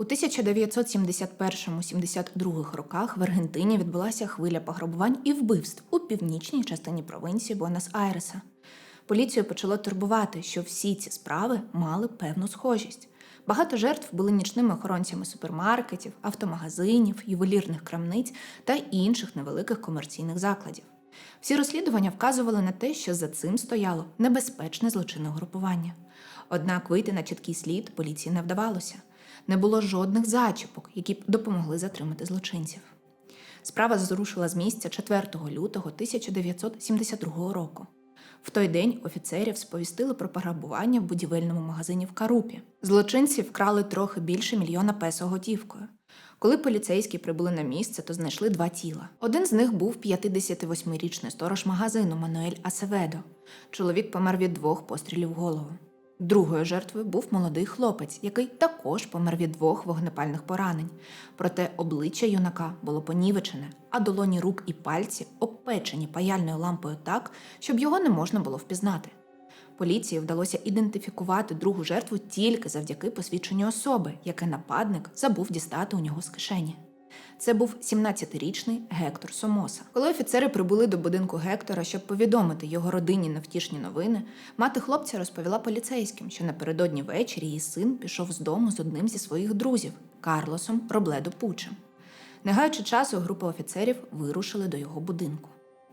У 1971-72 роках в Аргентині відбулася хвиля пограбувань і вбивств у північній частині провінції Буенос-Айреса. Поліцію почало турбувати, що всі ці справи мали певну схожість. Багато жертв були нічними охоронцями супермаркетів, автомагазинів, ювелірних крамниць та інших невеликих комерційних закладів. Всі розслідування вказували на те, що за цим стояло небезпечне злочинне групування. Однак вийти на чіткий слід поліції не вдавалося. Не було жодних зачіпок, які б допомогли затримати злочинців. Справа зрушила з місця 4 лютого 1972 року. В той день офіцерів сповістили про пограбування в будівельному магазині в Карупі. Злочинці вкрали трохи більше мільйона песо готівкою. Коли поліцейські прибули на місце, то знайшли два тіла. Один з них був 58-річний сторож магазину Мануель Асеведо. Чоловік помер від двох пострілів в голову. Другою жертвою був молодий хлопець, який також помер від двох вогнепальних поранень. Проте обличчя юнака було понівечене, а долоні рук і пальці обпечені паяльною лампою так, щоб його не можна було впізнати. Поліції вдалося ідентифікувати другу жертву тільки завдяки посвідченню особи, яке нападник забув дістати у нього з кишені. Це був 17-річний Гектор Сомоса. Коли офіцери прибули до будинку Гектора, щоб повідомити його родині невтішні новини, мати хлопця розповіла поліцейським, що напередодні ввечері її син пішов з дому з одним зі своїх друзів Карлосом Робледо Пучем. Не гаючи часу, група офіцерів вирушили до його будинку.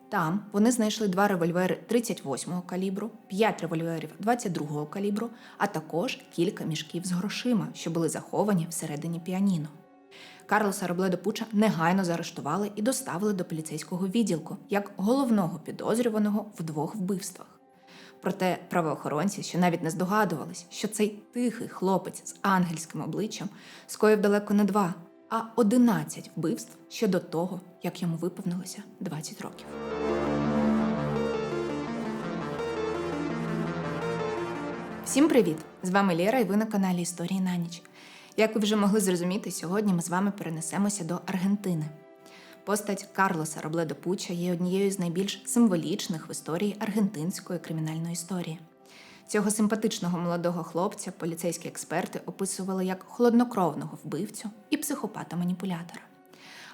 Там вони знайшли два револьвери 38-го калібру, 5 револьверів 22-го калібру, а також кілька мішків з грошима, що були заховані всередині піаніно. Карлоса Робледо Пуча негайно заарештували і доставили до поліцейського відділку як головного підозрюваного в двох вбивствах. Проте правоохоронці ще навіть не здогадувались, що цей тихий хлопець з ангельським обличчям скоїв далеко не два, а 11 вбивств ще до того, як йому виповнилося 20 років. Всім привіт! З вами Лєра і ви на каналі Історії на ніч. Як ви вже могли зрозуміти, сьогодні ми з вами перенесемося до Аргентини. Постать Карлоса Робледо Пуча є однією з найбільш символічних в історії аргентинської кримінальної історії. Цього симпатичного молодого хлопця поліцейські експерти описували як холоднокровного вбивцю і психопата-маніпулятора.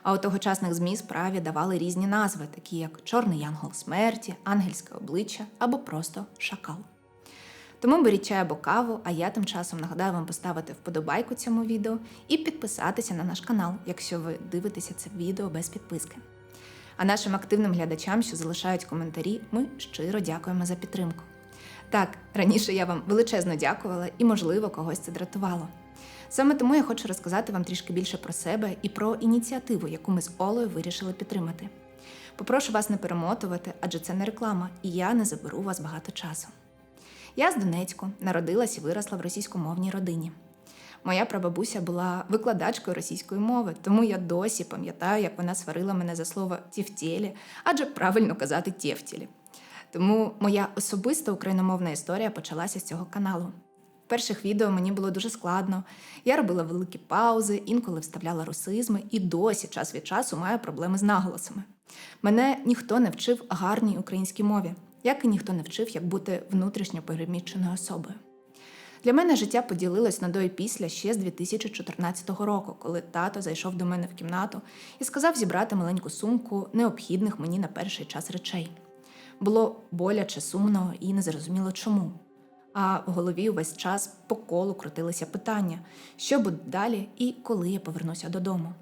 А у тогочасних ЗМІ справі давали різні назви, такі як Чорний янгол смерті, ангельське обличчя або просто шакал. Тому беріть чай або каву, а я тим часом нагадаю вам поставити вподобайку цьому відео і підписатися на наш канал, якщо ви дивитеся це відео без підписки. А нашим активним глядачам, що залишають коментарі, ми щиро дякуємо за підтримку. Так, раніше я вам величезно дякувала і, можливо, когось це дратувало. Саме тому я хочу розказати вам трішки більше про себе і про ініціативу, яку ми з Олею вирішили підтримати. Попрошу вас не перемотувати, адже це не реклама, і я не заберу у вас багато часу. Я з Донецьку народилась і виросла в російськомовній родині. Моя прабабуся була викладачкою російської мови, тому я досі пам'ятаю, як вона сварила мене за слово тівтєлі, адже правильно казати тєвтєлі. Тому моя особиста україномовна історія почалася з цього каналу. В перших відео мені було дуже складно. Я робила великі паузи, інколи вставляла русизми і досі час від часу маю проблеми з наголосами. Мене ніхто не вчив гарній українській мові, як і ніхто не вчив, як бути внутрішньо переміщеною особою. Для мене життя поділилось на до і після ще з 2014 року, коли тато зайшов до мене в кімнату і сказав зібрати маленьку сумку необхідних мені на перший час речей. Було боляче, сумно і незрозуміло чому. А в голові увесь час по колу крутилися питання, що буде далі і коли я повернуся додому.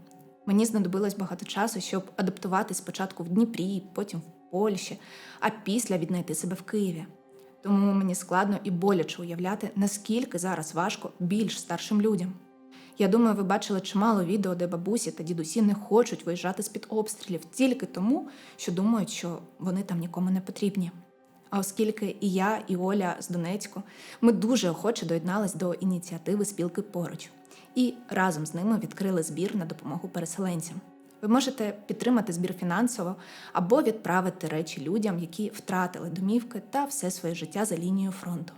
Мені знадобилось багато часу, щоб адаптувати спочатку в Дніпрі, потім в Польщі, а після віднайти себе в Києві. Тому мені складно і боляче уявляти, наскільки зараз важко більш старшим людям. Я думаю, ви бачили чимало відео, де бабусі та дідусі не хочуть виїжджати з-під обстрілів тільки тому, що думають, що вони там нікому не потрібні. А оскільки і я, і Оля з Донецьку, ми дуже охоче доєднались до ініціативи спілки поруч і разом з ними відкрили збір на допомогу переселенцям. Ви можете підтримати збір фінансово або відправити речі людям, які втратили домівки та все своє життя за лінією фронту.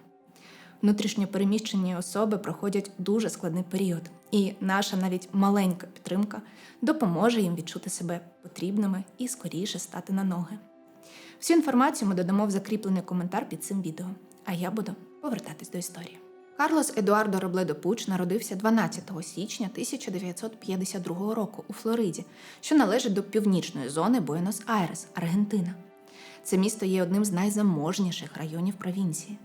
Внутрішньо переміщені особи проходять дуже складний період, і наша навіть маленька підтримка допоможе їм відчути себе потрібними і скоріше стати на ноги. Всю інформацію ми додамо в закріплений коментар під цим відео, а я буду повертатись до історії. Карлос Едуардо Робледо Пуч народився 12 січня 1952 року у Флориді, що належить до північної зони Буенос-Айрес, Аргентина. Це місто є одним з найзаможніших районів провінції.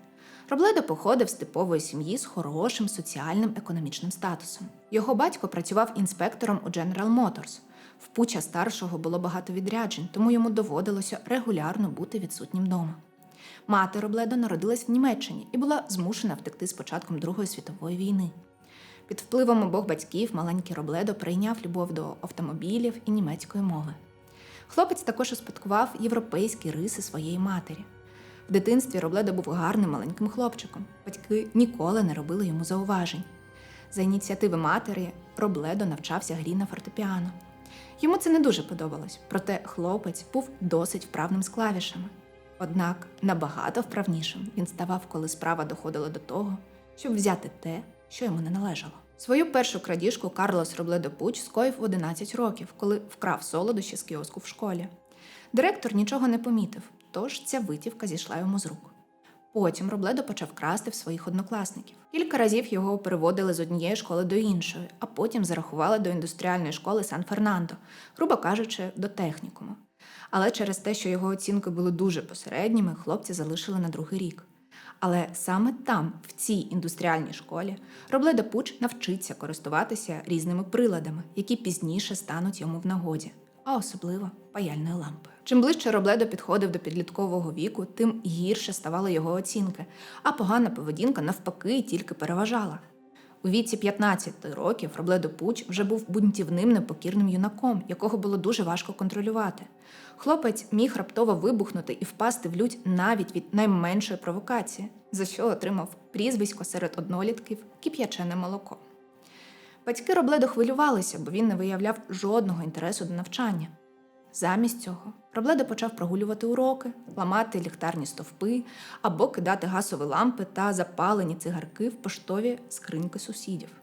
Робледо походив з типової сім'ї з хорошим соціальним економічним статусом. Його батько працював інспектором у General Motors. В Пуча старшого було багато відряджень, тому йому доводилося регулярно бути відсутнім вдома. Мати Робледо народилась в Німеччині і була змушена втекти з початком Другої світової війни. Під впливом обох батьків маленький Робледо прийняв любов до автомобілів і німецької мови. Хлопець також успадкував європейські риси своєї матері. В дитинстві Робледо був гарним маленьким хлопчиком. Батьки ніколи не робили йому зауважень. За ініціативи матері Робледо навчався грі на фортепіано. Йому це не дуже подобалось, проте хлопець був досить вправним з клавішами. Однак набагато вправнішим він ставав, коли справа доходила до того, щоб взяти те, що йому не належало. Свою першу крадіжку Карлос Робледо Пуч скоїв в 11 років, коли вкрав солодощі з кіоску в школі. Директор нічого не помітив, тож ця витівка зійшла йому з рук. Потім Робледо почав красти в своїх однокласників. Кілька разів його переводили з однієї школи до іншої, а потім зарахували до індустріальної школи Сан-Фернандо, грубо кажучи, до технікуму. Але через те, що його оцінки були дуже посередніми, хлопці залишили на другий рік. Але саме там, в цій індустріальній школі, Робледо Пуч навчиться користуватися різними приладами, які пізніше стануть йому в нагоді, а особливо паяльною лампою. Чим ближче Робледо підходив до підліткового віку, тим гірше ставали його оцінки, а погана поведінка навпаки тільки переважала. У віці 15 років Робледо Пуч вже був бунтівним непокірним юнаком, якого було дуже важко контролювати. Хлопець міг раптово вибухнути і впасти в лють навіть від найменшої провокації, за що отримав прізвисько серед однолітків кип'ячене молоко. Батьки Робледо хвилювалися, бо він не виявляв жодного інтересу до навчання. Замість цього Робледо почав прогулювати уроки, ламати ліхтарні стовпи або кидати газові лампи та запалені цигарки в поштові скриньки сусідів.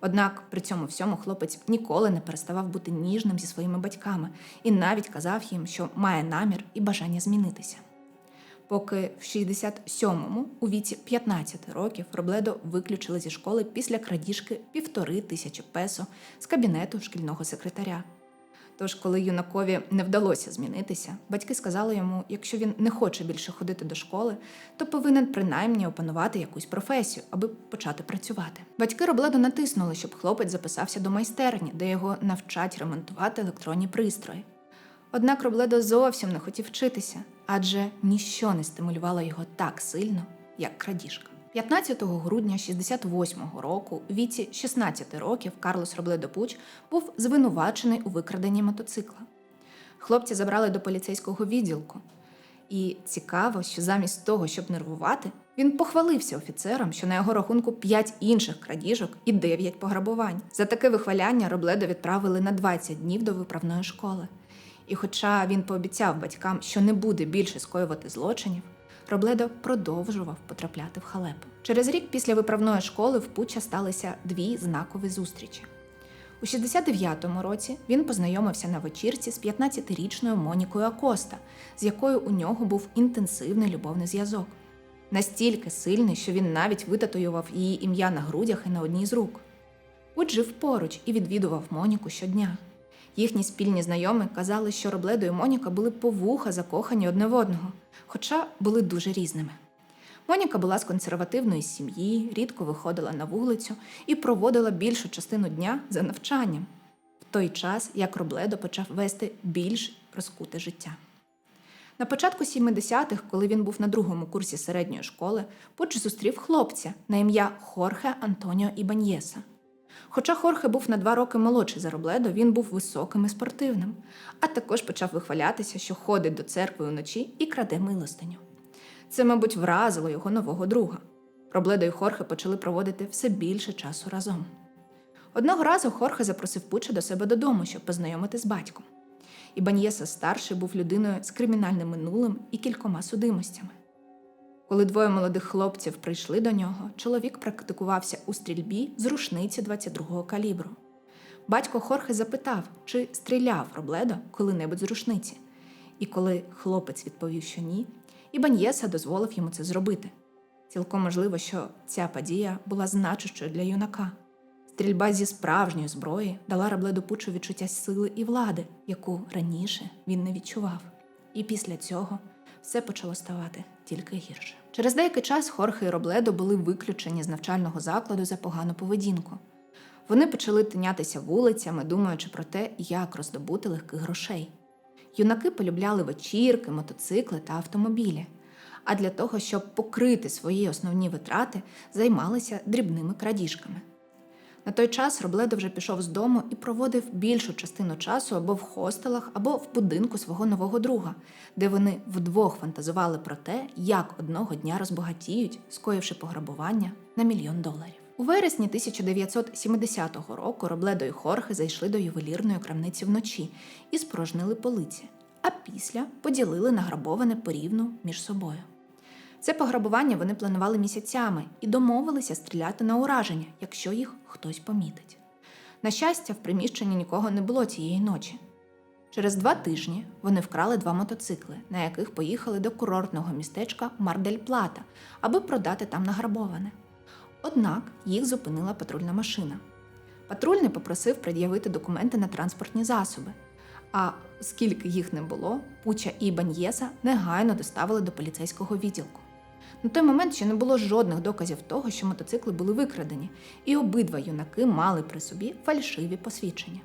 Однак при цьому всьому хлопець ніколи не переставав бути ніжним зі своїми батьками і навіть казав їм, що має намір і бажання змінитися. Поки в 67-му, у віці 15 років, Робледо виключили зі школи після крадіжки півтори тисячі песо з кабінету шкільного секретаря. Тож, коли юнакові не вдалося змінитися, батьки сказали йому, якщо він не хоче більше ходити до школи, то повинен принаймні опанувати якусь професію, аби почати працювати. Батьки Робледо натиснули, щоб хлопець записався до майстерні, де його навчать ремонтувати електронні пристрої. Однак Робледо зовсім не хотів вчитися, адже ніщо не стимулювало його так сильно, як крадіжка. 15 грудня 68-го року, у віці 16 років, Карлос Робледо Пуч був звинувачений у викраденні мотоцикла. Хлопці забрали до поліцейського відділку. І цікаво, що замість того, щоб нервувати, він похвалився офіцерам, що на його рахунку 5 інших крадіжок і 9 пограбувань. За таке вихваляння Робледо відправили на 20 днів до виправної школи. І хоча він пообіцяв батькам, що не буде більше скоювати злочинів, Робледо продовжував потрапляти в халепу. Через рік після виправної школи в Пуча сталися дві знакові зустрічі. У 69-му році він познайомився на вечірці з 15-річною Монікою Акоста, з якою у нього був інтенсивний любовний зв'язок. Настільки сильний, що він навіть витатуював її ім'я на грудях і на одній з рук. Пуч жив поруч і відвідував Моніку щодня. Їхні спільні знайомі казали, що Робледо і Моніка були по вуха закохані одне в одного, хоча були дуже різними. Моніка була з консервативної сім'ї, рідко виходила на вулицю і проводила більшу частину дня за навчанням, в той час як Робледо почав вести більш розкуте життя. На початку 70-х, коли він був на другому курсі середньої школи, Пуч зустрів хлопця на ім'я Хорхе Антоніо Ібаньєса. Хоча Хорхе був на два роки молодший за Робледо, він був високим і спортивним, а також почав вихвалятися, що ходить до церкви вночі і краде милостиню. Це, мабуть, вразило його нового друга. Робледо і Хорхе почали проводити все більше часу разом. Одного разу Хорхе запросив Пуча до себе додому, щоб познайомити з батьком. Ібаньєса старший був людиною з кримінальним минулим і кількома судимостями. Коли двоє молодих хлопців прийшли до нього, чоловік практикувався у стрільбі з рушниці 22-го калібру. Батько Хорхе запитав, чи стріляв Робледо коли-небудь з рушниці. І коли хлопець відповів, що ні, Ібаньєса дозволив йому це зробити. Цілком можливо, що ця подія була значущою для юнака. Стрільба зі справжньої зброї дала Рабледу Пучу відчуття сили і влади, яку раніше він не відчував. І після цього все почало ставати тільки гірше. Через деякий час Хорхе і Робледо були виключені з навчального закладу за погану поведінку. Вони почали тинятися вулицями, думаючи про те, як роздобути легких грошей. Юнаки полюбляли вечірки, мотоцикли та автомобілі. А для того, щоб покрити свої основні витрати, займалися дрібними крадіжками. На той час Робледо вже пішов з дому і проводив більшу частину часу або в хостелах, або в будинку свого нового друга, де вони вдвох фантазували про те, як одного дня розбагатіють, скоївши пограбування на мільйон доларів. У вересні 1970 року Робледо і Хорхе зайшли до ювелірної крамниці вночі і спорожнили полиці, а після поділили награбоване порівну між собою. Це пограбування вони планували місяцями і домовилися стріляти на ураження, якщо їх хтось помітить. На щастя, в приміщенні нікого не було цієї ночі. Через два тижні вони вкрали два мотоцикли, на яких поїхали до курортного містечка Мардель-Плата, аби продати там награбоване. Однак їх зупинила патрульна машина. Патрульний попросив пред'явити документи на транспортні засоби. А оскільки їх не було, Пуча і Баньєса негайно доставили до поліцейського відділку. На той момент ще не було жодних доказів того, що мотоцикли були викрадені, і обидва юнаки мали при собі фальшиві посвідчення.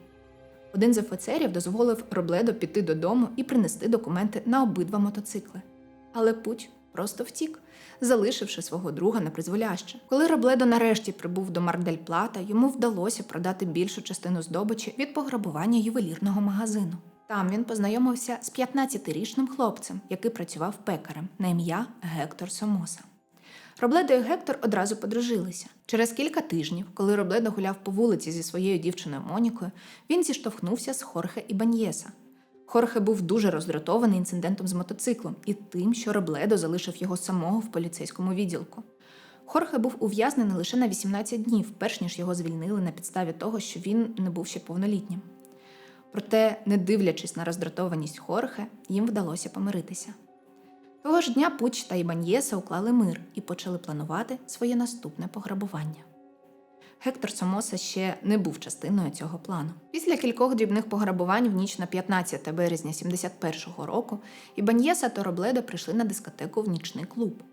Один з офіцерів дозволив Робледо піти додому і принести документи на обидва мотоцикли. Але путь просто втік, залишивши свого друга на призволяще. Коли Робледо нарешті прибув до Мардель Плата, йому вдалося продати більшу частину здобичі від пограбування ювелірного магазину. Там він познайомився з 15-річним хлопцем, який працював пекарем на ім'я Гектор Сомоса. Робледо і Гектор одразу подружилися. Через кілька тижнів, коли Робледо гуляв по вулиці зі своєю дівчиною Монікою, він зіштовхнувся з Хорхе і Баньєса. Хорхе був дуже роздратований інцидентом з мотоциклом і тим, що Робледо залишив його самого в поліцейському відділку. Хорхе був ув'язнений лише на 18 днів, перш ніж його звільнили на підставі того, що він не був ще повнолітнім. Проте, не дивлячись на роздратованість Хорхе, їм вдалося помиритися. Того ж дня Пуч та Ібаньєса уклали мир і почали планувати своє наступне пограбування. Гектор Сомоса ще не був частиною цього плану. Після кількох дрібних пограбувань в ніч на 15 березня 71-го року Ібаньєса та Робледо прийшли на дискотеку в нічний клуб.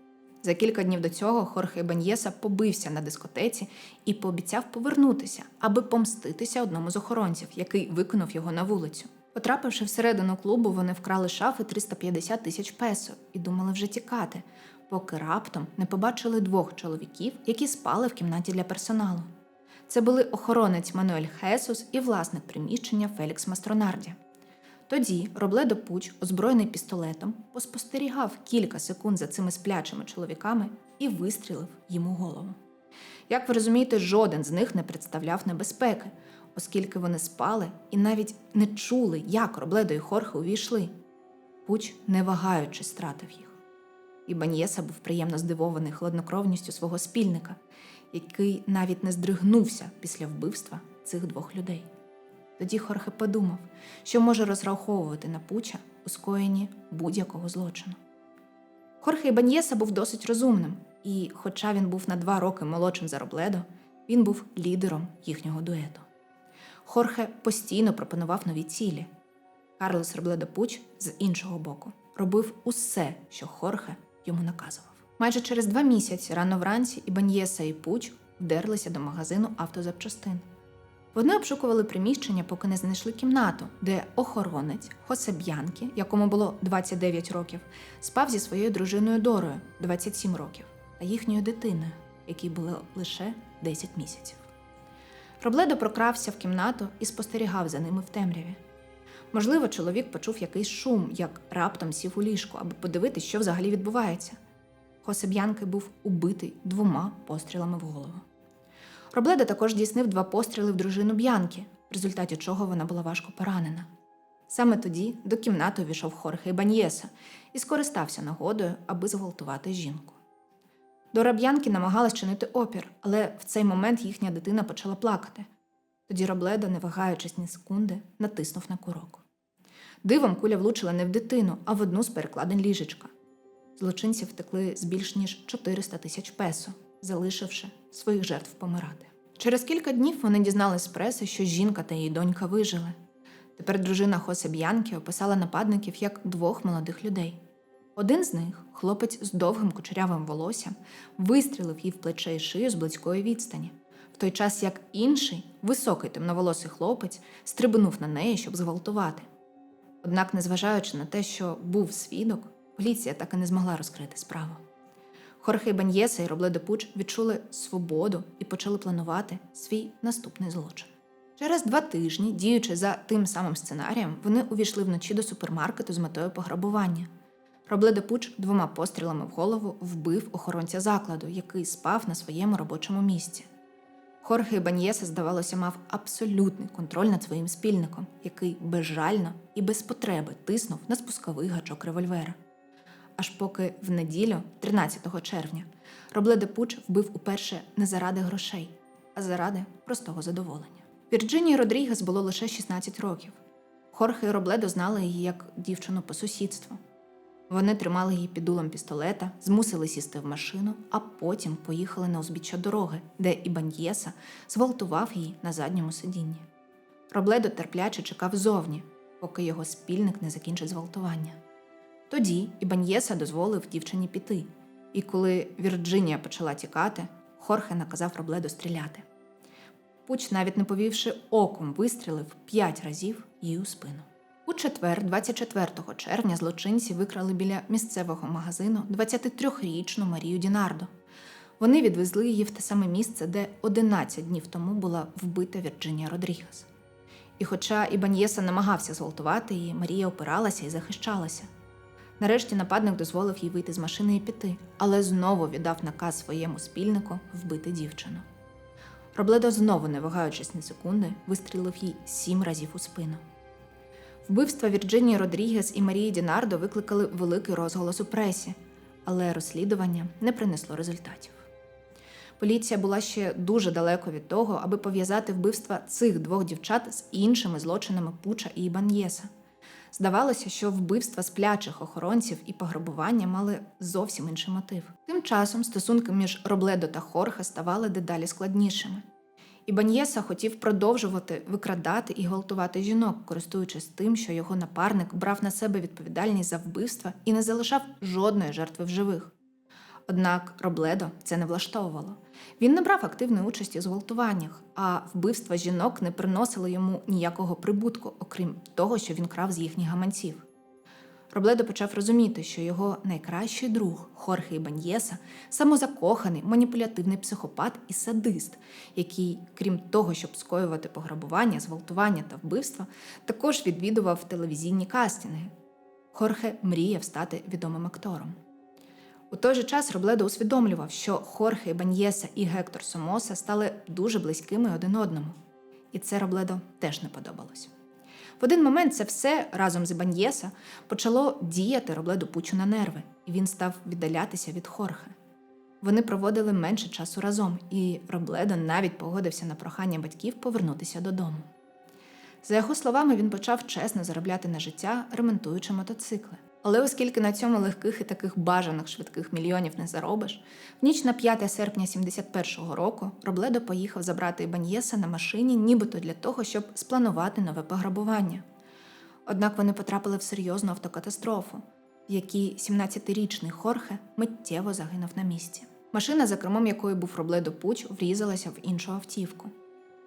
За кілька днів до цього Хорхе Ібаньєса побився на дискотеці і пообіцяв повернутися, аби помститися одному з охоронців, який виконав його на вулицю. Потрапивши всередину клубу, вони вкрали шафи 350 тисяч песо і думали вже тікати, поки раптом не побачили двох чоловіків, які спали в кімнаті для персоналу. Це були охоронець Мануель Хесус і власник приміщення Фелікс Мастронарді. Тоді Робледо Пуч, озброєний пістолетом, поспостерігав кілька секунд за цими сплячими чоловіками і вистрілив їм у голову. Як ви розумієте, жоден з них не представляв небезпеки, оскільки вони спали і навіть не чули, як Робледо і Хорхе увійшли. Пуч, не вагаючись, стратив їх. І Баньєса був приємно здивований хладнокровністю свого спільника, який навіть не здригнувся після вбивства цих двох людей. Тоді Хорхе подумав, що може розраховувати на пуча у скоєнні будь-якого злочину. Хорхе Ібаньєса був досить розумним, і, хоча він був на два роки молодшим за Робледо, він був лідером їхнього дуету. Хорхе постійно пропонував нові цілі. Карлос Робледо Пуч з іншого боку робив усе, що Хорхе йому наказував. Майже через два місяці рано вранці Ібаньєса і Пуч вдерлися до магазину автозапчастин. Вони обшукували приміщення, поки не знайшли кімнату, де охоронець Хосе Б'янкі, якому було 29 років, спав зі своєю дружиною Дорою 27 років, та їхньою дитиною, якій було лише 10 місяців. Робледо прокрався в кімнату і спостерігав за ними в темряві. Можливо, чоловік почув якийсь шум, як раптом сів у ліжку, аби подивитися, що взагалі відбувається. Хосе Б'янки був убитий двома пострілами в голову. Робледо також здійснив два постріли в дружину Б'янки, в результаті чого вона була важко поранена. Саме тоді до кімнати увійшов Хорхе Ібаньєса і скористався нагодою, аби зґвалтувати жінку. Дора Б'янки намагалась чинити опір, але в цей момент їхня дитина почала плакати. Тоді Робледо, не вагаючись ні секунди, натиснув на курок. Дивом куля влучила не в дитину, а в одну з перекладин ліжечка. злочинці втекли з більш ніж 400 тисяч песо, залишивши своїх жертв помирати. Через кілька днів вони дізнались з преси, що жінка та її донька вижили. Тепер дружина Хосе Б'янкі описала нападників як двох молодих людей. Один з них, хлопець з довгим кучерявим волоссям, вистрілив їй в плече і шию з близької відстані, в той час як інший, високий темноволосий хлопець, стрибнув на неї, щоб зґвалтувати. Однак, незважаючи на те, що був свідок, поліція так і не змогла розкрити справу. Хорхе Баньєса і Робледо Пуч відчули свободу і почали планувати свій наступний злочин. Через два тижні, діючи за тим самим сценарієм, вони увійшли вночі до супермаркету з метою пограбування. Робледо Пуч двома пострілами в голову вбив охоронця закладу, який спав на своєму робочому місці. Хорхе Баньєса, здавалося, мав абсолютний контроль над своїм спільником, який безжально і без потреби тиснув на спусковий гачок револьвера. Аж поки в неділю, 13 червня, Робледе Пуч вбив уперше не заради грошей, а заради простого задоволення. Вірджинії Родрігес було лише 16 років. Хорхе і Робледо знали її як дівчину по сусідству. Вони тримали її під дулом пістолета, змусили сісти в машину, а потім поїхали на узбіччя дороги, де Ібаньєса зґвалтував її на задньому сидінні. Робледо терпляче чекав зовні, поки його спільник не закінчить зґвалтування. Тоді Ібаньєса дозволив дівчині піти, і коли Вірджинія почала тікати, Хорхе наказав Робледо стріляти. Пуч, навіть не повівши оком, вистрілив п'ять разів їй у спину. У четвер, 24 червня, злочинці викрали біля місцевого магазину 23-річну Марію Дінардо. Вони відвезли її в те саме місце, де 11 днів тому була вбита Вірджинія Родрігес. І хоча Ібаньєса намагався зґвалтувати її, Марія опиралася і захищалася. Нарешті нападник дозволив їй вийти з машини і піти, але знову віддав наказ своєму спільнику вбити дівчину. Робледо знову, не вагаючись ні секунди, вистрілив їй сім разів у спину. Вбивства Вірджинії Родрігес і Марії Дінардо викликали великий розголос у пресі, але розслідування не принесло результатів. Поліція була ще дуже далеко від того, аби пов'язати вбивства цих двох дівчат з іншими злочинами Пуча і Ібан'єса. Здавалося, що вбивства сплячих охоронців і пограбування мали зовсім інший мотив. Тим часом стосунки між Робледо та Хорхе ставали дедалі складнішими. Ібаньєса хотів продовжувати викрадати і гвалтувати жінок, користуючись тим, що його напарник брав на себе відповідальність за вбивства і не залишав жодної жертви в живих. Однак Робледо це не влаштовувало. Він не брав активної участі у зґвалтуваннях, а вбивства жінок не приносили йому ніякого прибутку, окрім того, що він крав з їхніх гаманців. Робледо почав розуміти, що його найкращий друг Хорхе Ібаньєса самозакоханий, маніпулятивний психопат і садист, який, крім того, щоб скоювати пограбування, зґвалтування та вбивства, також відвідував телевізійні кастинги. Хорхе мріяв стати відомим актором. У той же час Робледо усвідомлював, що Хорхе Ібаньєса і Гектор Сомоса стали дуже близькими один одному. І це Робледо теж не подобалось. В один момент це все разом з Ібаньєса почало діяти Робледу Пучу на нерви, і він став віддалятися від Хорхе. Вони проводили менше часу разом, і Робледо навіть погодився на прохання батьків повернутися додому. За його словами, він почав чесно заробляти на життя, ремонтуючи мотоцикли. Але оскільки на цьому легких і таких бажаних швидких мільйонів не заробиш, в ніч на 5 серпня 71-го року Робледо поїхав забрати Ібаньєса на машині, нібито для того, щоб спланувати нове пограбування. Однак вони потрапили в серйозну автокатастрофу, в якій 17-річний Хорхе миттєво загинув на місці. Машина, за кермом якої був Робледо Пуч, врізалася в іншу автівку.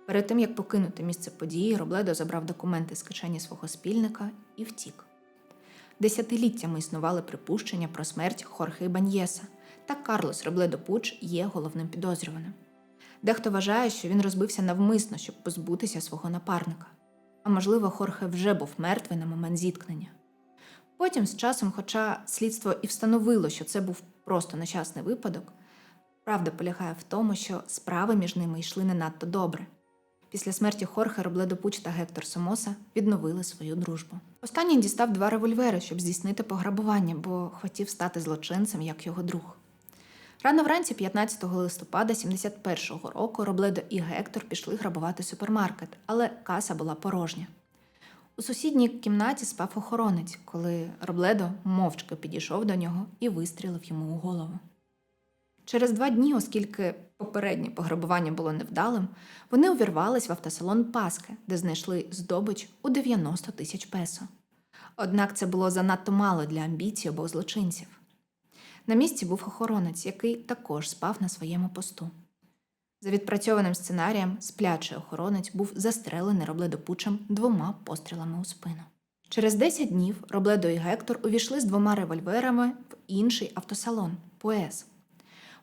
Перед тим як покинути місце події, Робледо забрав документи з кишені свого спільника і втік. Десятиліттями існували припущення про смерть Хорхе Баньєса, та Карлос Робледо Пуч є головним підозрюваним. Дехто вважає, що він розбився навмисно, щоб позбутися свого напарника. А можливо, Хорхе вже був мертвий на момент зіткнення. Потім, з часом, хоча слідство і встановило, що це був просто нещасний випадок, правда полягає в тому, що справи між ними йшли не надто добре. Після смерті Хорхе Робледо Пуч та Гектор Сомоса відновили свою дружбу. Останній дістав два револьвери, щоб здійснити пограбування, бо хотів стати злочинцем як його друг. Рано вранці, 15 листопада 71-го року, Робледо і Гектор пішли грабувати супермаркет, але каса була порожня. У сусідній кімнаті спав охоронець, коли Робледо мовчки підійшов до нього і вистрілив йому у голову. Через два дні, оскільки попереднє пограбування було невдалим, вони увірвались в автосалон Паски, де знайшли здобич у 90 тисяч песо. Однак це було занадто мало для амбіцій обох злочинців. На місці був охоронець, який також спав на своєму посту. За відпрацьованим сценарієм, сплячий охоронець був застрелений Робледо-Пучем двома пострілами у спину. Через 10 днів Робледо і Гектор увійшли з двома револьверами в інший автосалон Поес.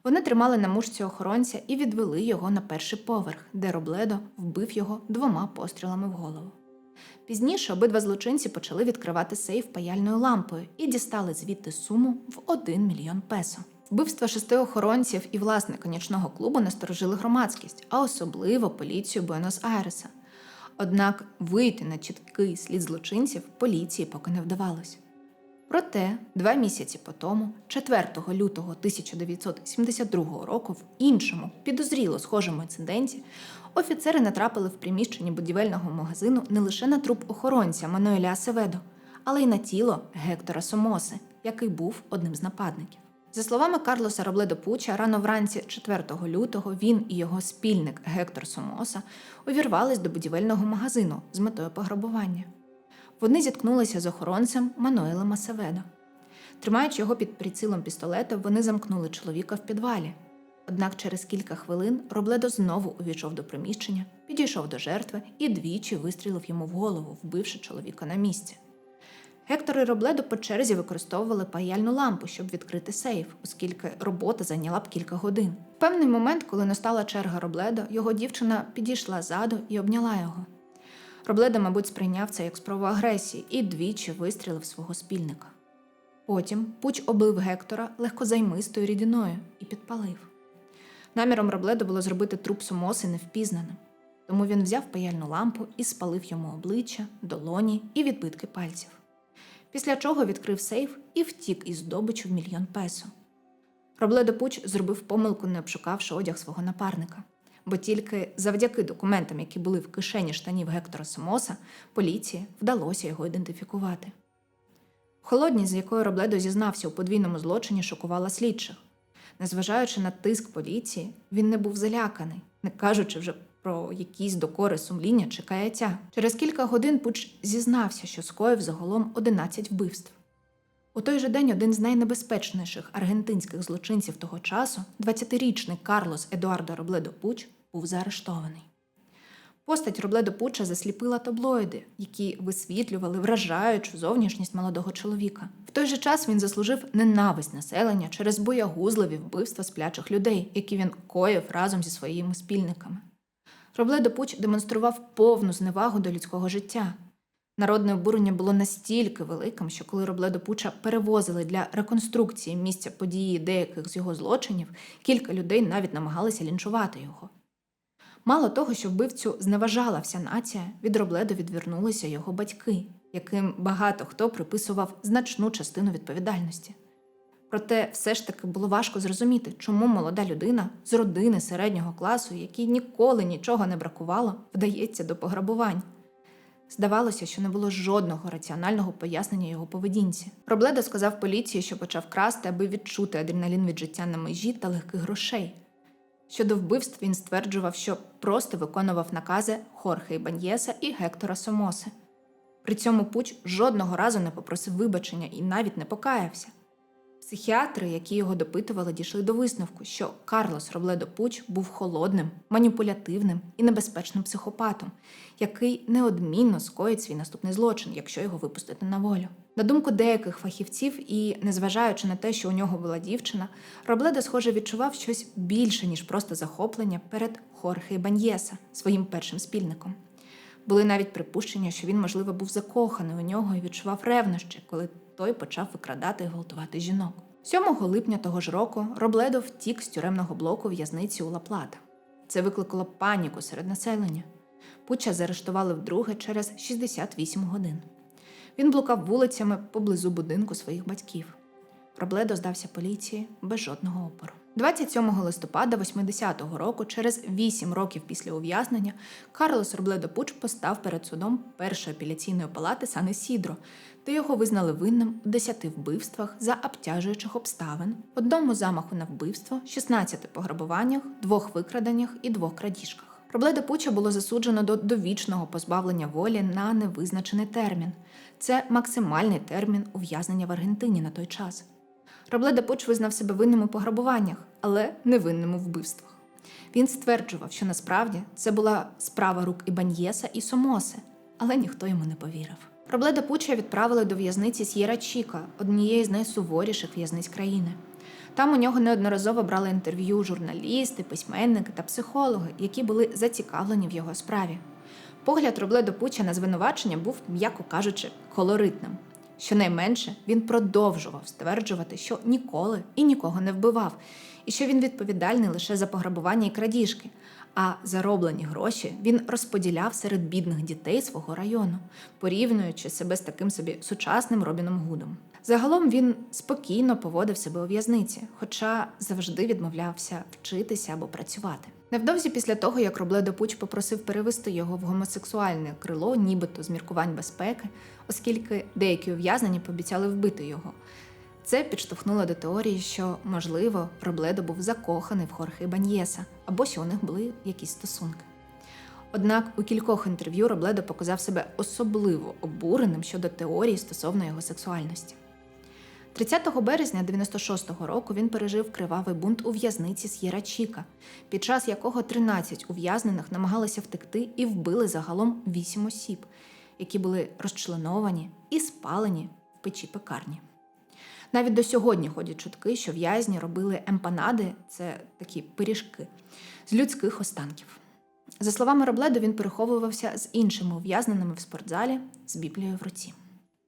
Вони тримали на мушці охоронця і відвели його на перший поверх, де Робледо вбив його двома пострілами в голову. Пізніше обидва злочинці почали відкривати сейф паяльною лампою і дістали звідти суму в 1 мільйон песо. Вбивство шести охоронців і власника нічного клубу насторожили громадськість, а особливо поліцію Буенос-Айреса. Однак вийти на чіткий слід злочинців поліції поки не вдавалось. Проте, два місяці по тому, 4 лютого 1972 року, в іншому підозріло схожому інциденті, офіцери натрапили в приміщенні будівельного магазину не лише на труп охоронця Мануеля Асеведо, але й на тіло Гектора Сомоси, який був одним з нападників. За словами Карлоса Робледо Пуча, рано вранці 4 лютого він і його спільник Гектор Сомоса увірвались до будівельного магазину з метою пограбування. Вони зіткнулися з охоронцем Мануелем Асеведо. Тримаючи його під прицілом пістолета, вони замкнули чоловіка в підвалі. Однак через кілька хвилин Робледо знову увійшов до приміщення, підійшов до жертви і двічі вистрілив йому в голову, вбивши чоловіка на місці. Гектор і Робледо по черзі використовували паяльну лампу, щоб відкрити сейф, оскільки робота зайняла б кілька годин. В певний момент, коли настала черга Робледо, його дівчина підійшла ззаду і обняла його. Робледо, мабуть, сприйняв це як спробу агресії і двічі вистрілив свого спільника. Потім пуч облив Гектора легкозаймистою рідиною і підпалив. Наміром Робледо було зробити труп Сумоси невпізнаним, тому він взяв паяльну лампу і спалив йому обличчя, долоні і відбитки пальців. Після чого відкрив сейф і втік із здобичу в мільйон песо. Робледо Пуч зробив помилку, не обшукавши одяг свого напарника, бо тільки завдяки документам, які були в кишені штанів Гектора Сомоса, поліції вдалося його ідентифікувати. Холодність, з якою Робледо зізнався у подвійному злочині, шокувала слідчих. Незважаючи на тиск поліції, він не був заляканий, не кажучи вже про якісь докори сумління чи каяття. Через кілька годин Пуч зізнався, що скоїв загалом 11 вбивств. У той же день один з найнебезпечніших аргентинських злочинців того часу, 20-річний Карлос Едуардо Робледо Пуч, був заарештований. Постать Робледо Пуча засліпила таблоїди, які висвітлювали вражаючу зовнішність молодого чоловіка. В той же час він заслужив ненависть населення через боягузливі вбивства сплячих людей, які він коїв разом зі своїми спільниками. Робледо Пуч демонстрував повну зневагу до людського життя. Народне обурення було настільки великим, що коли Робледо Пуча перевозили для реконструкції місця події деяких з його злочинів, кілька людей навіть намагалися лінчувати його. Мало того, що вбивцю зневажала вся нація, від Робледо відвернулися його батьки, яким багато хто приписував значну частину відповідальності. Проте все ж таки було важко зрозуміти, чому молода людина з родини середнього класу, якій ніколи нічого не бракувало, вдається до пограбувань. Здавалося, що не було жодного раціонального пояснення його поведінці. Робледо сказав поліції, що почав красти, аби відчути адреналін від життя на межі та легких грошей. Щодо вбивств він стверджував, що просто виконував накази Хорхе Баньєса і Гектора Сомоси. При цьому Пуч жодного разу не попросив вибачення і навіть не покаявся. Психіатри, які його допитували, дійшли до висновку, що Карлос Робледо Пуч був холодним, маніпулятивним і небезпечним психопатом, який неодмінно скоїть свій наступний злочин, якщо його випустити на волю. На думку деяких фахівців, і незважаючи на те, що у нього була дівчина, Робледо, схоже, відчував щось більше, ніж просто захоплення перед Хорхе Баньєса, своїм першим спільником. Були навіть припущення, що він, можливо, був закоханий у нього і відчував ревнощі, коли той почав викрадати і гвалтувати жінок. 7 липня того ж року Робледо втік з тюремного блоку в'язниці у Ла-Плата. Це викликало паніку серед населення. Пуча заарештували вдруге через 68 годин. Він блукав вулицями поблизу будинку своїх батьків. Робледо здався поліції без жодного опору. 27 листопада 80-го року, через 8 років після ув'язнення, Карлос Робледо Пуч постав перед судом першої апеляційної палати Сан Сідро, де його визнали винним у 10 вбивствах за обтяжуючих обставин, одному замаху на вбивство, 16 пограбуваннях, двох викраденнях і двох крадіжках. Робледо Пуча було засуджено до довічного позбавлення волі на невизначений термін. Це максимальний термін ув'язнення в Аргентині на той час. Робледо Пуч визнав себе винним у пограбуваннях, але не винним у вбивствах. Він стверджував, що насправді це була справа рук Ібаньєса і Сомоси, але ніхто йому не повірив. Робледо Пуча відправили до в'язниці С'єра Чіка, однієї з найсуворіших в'язниць країни. Там у нього неодноразово брали інтерв'ю журналісти, письменники та психологи, які були зацікавлені в його справі. Погляд Робледо Пуча на звинувачення був, м'яко кажучи, колоритним. Щонайменше він продовжував стверджувати, що ніколи і нікого не вбивав, і що він відповідальний лише за пограбування і крадіжки. А зароблені гроші він розподіляв серед бідних дітей свого району, порівнюючи себе з таким собі сучасним Робіном Гудом. Загалом він спокійно поводив себе у в'язниці, хоча завжди відмовлявся вчитися або працювати. Невдовзі після того, як Робледо Пуч попросив перевести його в гомосексуальне крило, нібито з міркувань безпеки, оскільки деякі ув'язнені пообіцяли вбити його. Це підштовхнуло до теорії, що, можливо, Робледо був закоханий в Хорхе Баньєса, або що у них були якісь стосунки. Однак у кількох інтерв'ю Робледо показав себе особливо обуреним щодо теорії стосовно його сексуальності. 30 березня 96-го року він пережив кривавий бунт у в'язниці С'єра Чіка, під час якого 13 ув'язнених намагалися втекти і вбили загалом 8 осіб, які були розчленовані і спалені в печі пекарні. Навіть до сьогодні ходять чутки, що в'язні робили емпанади це такі пиріжки з людських останків. За словами Робледо, він переховувався з іншими ув'язненими в спортзалі з біблією в руці.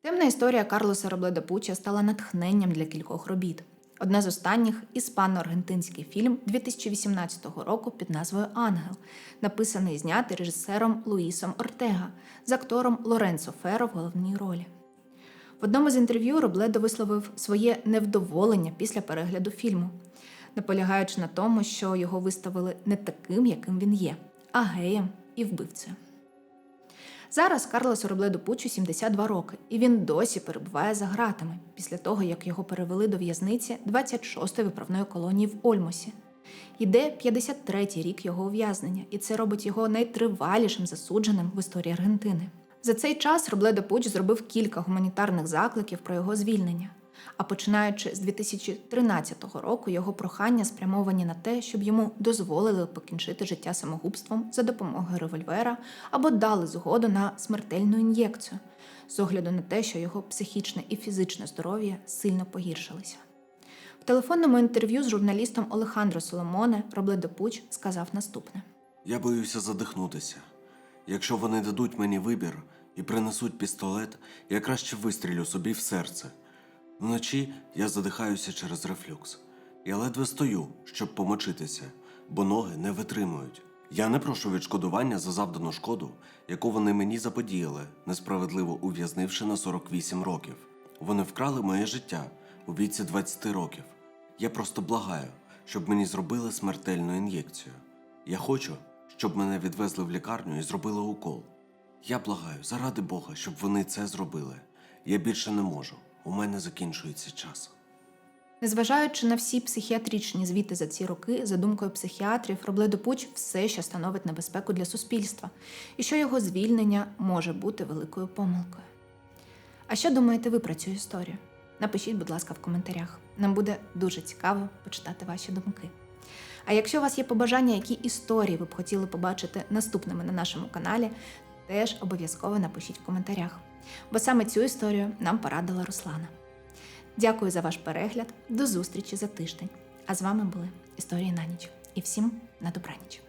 Темна історія Карлоса Робледо Пуча стала натхненням для кількох робіт. Одна з останніх іспано-аргентинський фільм 2018 року під назвою Ангел, написаний і знятий режисером Луїсом Ортега з актором Лоренцо Феро в головній ролі. В одному з інтерв'ю Робледо висловив своє невдоволення після перегляду фільму, наполягаючи на тому, що його виставили не таким, яким він є, а геєм і вбивцею. Зараз Карлосу Робледу Пучу 72 роки, і він досі перебуває за ґратами після того, як його перевели до в'язниці 26-ї виправної колонії в Ольмосі. Йде 53-й рік його ув'язнення, і це робить його найтривалішим засудженим в історії Аргентини. За цей час Робледо Пуч зробив кілька гуманітарних закликів про його звільнення. А починаючи з 2013 року, його прохання спрямовані на те, щоб йому дозволили покінчити життя самогубством за допомогою револьвера або дали згоду на смертельну ін'єкцію, з огляду на те, що його психічне і фізичне здоров'я сильно погіршилися. В телефонному інтерв'ю з журналістом Олехандро Соломоне Робледо Пуч сказав наступне: Я боюся задихнутися. Якщо вони дадуть мені вибір і принесуть пістолет, я краще вистрілю собі в серце. Вночі я задихаюся через рефлюкс. Я ледве стою, щоб помочитися, бо ноги не витримують. Я не прошу відшкодування за завдану шкоду, яку вони мені заподіяли, несправедливо ув'язнивши на 48 років. Вони вкрали моє життя у віці 20 років. Я просто благаю, щоб мені зробили смертельну ін'єкцію. Я хочу, щоб мене відвезли в лікарню і зробили укол. Я благаю, заради Бога, щоб вони це зробили. Я більше не можу. У мене закінчується час. Незважаючи на всі психіатричні звіти за ці роки, за думкою психіатрів, Робледо Пуч все ще становить небезпеку для суспільства, і що його звільнення може бути великою помилкою. А що думаєте ви про цю історію? Напишіть, будь ласка, в коментарях. Нам буде дуже цікаво почитати ваші думки. А якщо у вас є побажання, які історії ви б хотіли побачити наступними на нашому каналі, теж обов'язково напишіть в коментарях. Бо саме цю історію нам порадила Руслана. Дякую за ваш перегляд. До зустрічі за тиждень. А з вами були Історії на ніч. І всім на добраніч.